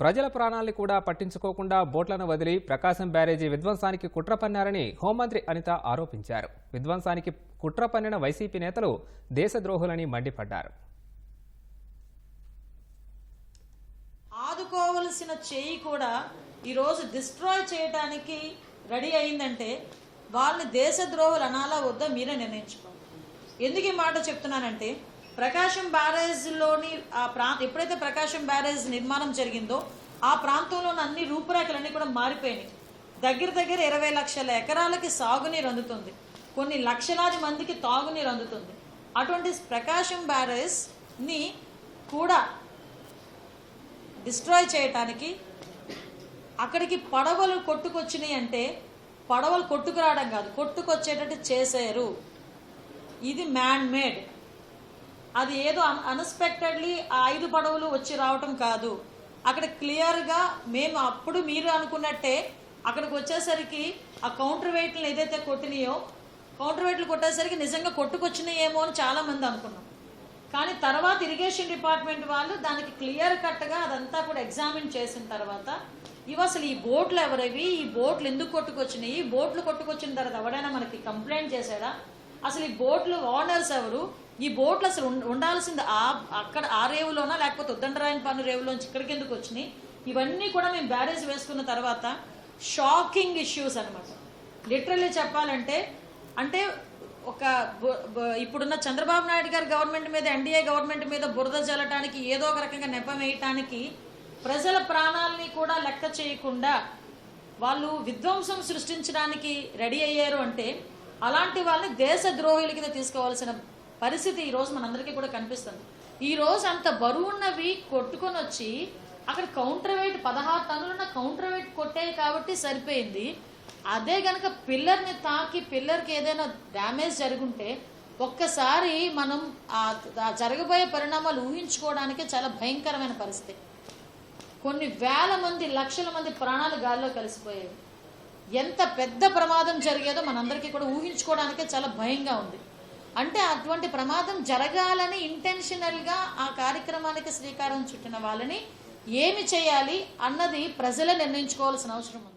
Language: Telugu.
ప్రజల ప్రాణాల్ని కూడా పట్టించుకోకుండా బోట్లను వదిలి ప్రకాశం బ్యారేజీ విధ్వంసానికి కుట్ర పన్నారని హోంమంత్రి అనిత ఆరోపించారు. విధ్వంసానికి కుట్ర పన్నిన వైసీపీ నేతలు దేశద్రోహులని మండిపడ్డారు. ఆదుకోవలసిన చేయి కూడా ఈరోజు డిస్ట్రాయ్ చేయడానికి రెడీ అయిందంటే వాళ్ళని దేశద్రోహులు అనాలా వద్దా మీరే నిర్ణయించుకోండి. ఎందుకు ఈ మాట చెప్తున్నానంటే ప్రకాశం బ్యారేజ్లోని ఆ ప్రాంత ఎప్పుడైతే ప్రకాశం బ్యారేజ్ నిర్మాణం జరిగిందో ఆ ప్రాంతంలోని అన్ని రూపురేఖలన్నీ కూడా మారిపోయినాయి. దగ్గర దగ్గర ఇరవై లక్షల ఎకరాలకి సాగునీరు అందుతుంది. కొన్ని లక్షలాది మందికి తాగునీరు అందుతుంది. అటువంటి ప్రకాశం బ్యారేజ్ని కూడా డిస్ట్రాయ్ చేయటానికి అక్కడికి పడవలు కొట్టుకొచ్చినాయి అంటే పడవలు కొట్టుకురావడం కాదు కొట్టుకొచ్చేటట్టు చేశారు ఇది మ్యాన్ మేడ్. అది ఏదో అన్ఎక్స్పెక్టెడ్లీ ఆ ఐదు పడవలు వచ్చి రావటం కాదు. అక్కడ క్లియర్గా మేము అప్పుడు మీరు అనుకున్నట్టే అక్కడికి వచ్చేసరికి ఆ కౌంటర్ వెయిట్లు ఏదైతే కొట్టినాయో కౌంటర్ వెయిట్లు కొట్టేసరికి నిజంగా కొట్టుకొచ్చినాయేమో అని చాలామంది అనుకున్నాం. కానీ తర్వాత ఇరిగేషన్ డిపార్ట్మెంట్ వాళ్ళు దానికి క్లియర్ కట్గా అదంతా కూడా ఎగ్జామిన్ చేసిన తర్వాత ఇవి అసలు ఈ బోట్లు ఎవరవి? ఈ బోట్లు ఎందుకు కొట్టుకొచ్చినాయి? ఈ బోట్లు కొట్టుకొచ్చిన తర్వాత ఎవడైనా మనకి కంప్లైంట్ చేశాడా అసలు ఈ బోట్లు ఓనర్స్ ఎవరు? ఈ బోట్లు అసలు ఉండాల్సింది ఆ అక్కడ ఆ రేవులోనా లేకపోతే ఉద్దండరాయన పన్ను రేవులోంచి ఇక్కడికి ఎందుకు వచ్చినాయి? ఇవన్నీ కూడా మేము బ్యారేజ్ వేసుకున్న తర్వాత షాకింగ్ ఇష్యూస్ అనమాట లిటరల్లీ చెప్పాలంటే అంటే ఒక ఇప్పుడున్న చంద్రబాబు నాయుడు గారి గవర్నమెంట్ మీద ఎన్డీఏ గవర్నమెంట్ మీద బురద జల్లటానికి ఏదో ఒక రకంగా నెపం వేయటానికి ప్రజల ప్రాణాలని కూడా లెక్క చేయకుండా వాళ్ళు విధ్వంసం సృష్టించడానికి రెడీ అయ్యారు అంటే అలాంటి వాళ్ళని దేశ ద్రోహుల కింద తీసుకోవాల్సిన పరిస్థితి ఈ రోజు మనందరికీ కూడా కనిపిస్తుంది. ఈ రోజు అంత బరువున్నవి కొట్టుకొని వచ్చి అక్కడ కౌంటర్ వెయిట్ పదహారు టన్నులున్న కౌంటర్ వెయిట్ కొట్టాయి కాబట్టి సరిపోయింది. అదే గనక పిల్లర్ని తాకి పిల్లర్కి ఏదైనా డ్యామేజ్ జరుగుంటే ఒక్కసారి మనం ఆ జరగబోయే పరిణామాలు ఊహించుకోవడానికే చాలా భయంకరమైన పరిస్థితి. కొన్ని వేల మంది లక్షల మంది ప్రాణాలు గాల్లో కలిసిపోయాయి. ఎంత పెద్ద ప్రమాదం జరిగేదో మనందరికీ కూడా ఊహించుకోవడానికే చాలా భయంగా ఉంది. అంటే అటువంటి ప్రమాదం జరగాలని ఇంటెన్షనల్గా ఆ కార్యక్రమానికి శ్రీకారం చుట్టిన వాళ్ళని ఏమి చేయాలి అన్నది ప్రజలే నిర్ణయించుకోవాల్సిన అవసరం ఉంది.